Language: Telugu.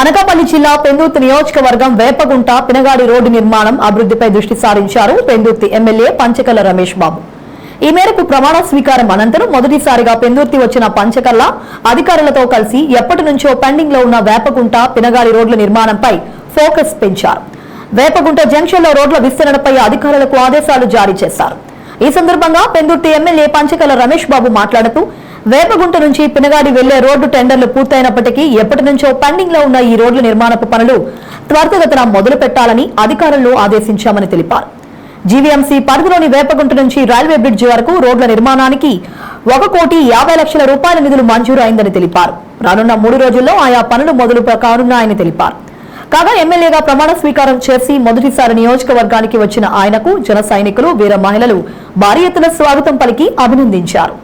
అనకాపల్లి జిల్లా పెందుర్తి నియోజకవర్గం వేపగుంట పినగాడి రోడ్డు నిర్మాణం అభివృద్ధిపై దృష్టి సారించారు పెందుర్తి ఎమ్మెల్యే పంచకల్ల రమేష్ బాబు. ఈ మేరకు ప్రమాణ స్వీకారం అనంతరం మొదటిసారిగా పెందుర్తి వచ్చిన పంచకల్ల అధికారులతో కలిసి ఎప్పటి నుంచో పెండింగ్లో ఉన్న వేపగుంట పినగాడి రోడ్ల నిర్మాణంపై ఫోకస్ పెంచారు. వేపగుంట జంక్షన్లో రోడ్ల విస్తరణపై అధికారులకు ఆదేశాలు జారీ చేశారు. ఈ సందర్భంగా పెందుర్తి ఎమ్మెల్యే పంచకల రమేష్ బాబు మాట్లాడుతూ వేపగుంట నుంచి పినగాడి వెళ్ళే రోడ్డు టెండర్లు పూర్తయినప్పటికీ ఎప్పటి నుంచో పెండింగ్లో ఉన్న ఈ రోడ్ల నిర్మాణపు పనులు త్వరితగతన మొదలు పెట్టాలని అధికారులను ఆదేశించామని తెలిపారు. జీవీఎంసీ పరిధిలోని వేపగుంట నుంచి రైల్వే బ్రిడ్జి వరకు రోడ్ల నిర్మాణానికి ఒక కోటి యాభై లక్షల రూపాయల నిధులు మంజూరు అయిందని తెలిపారు. రానున్న మూడు రోజుల్లో ఆయా పనులు మొదలు కానున్నాయని తెలిపారు. కాగా ఎమ్మెల్యేగా ప్రమాణ స్వీకారం చేసి మొదటిసారి నియోజకవర్గానికి వచ్చిన ఆయనకు జన సైనికులు వీర మహిళలు భారీ ఎత్తున స్వాగతం పలికి అభినందించారు.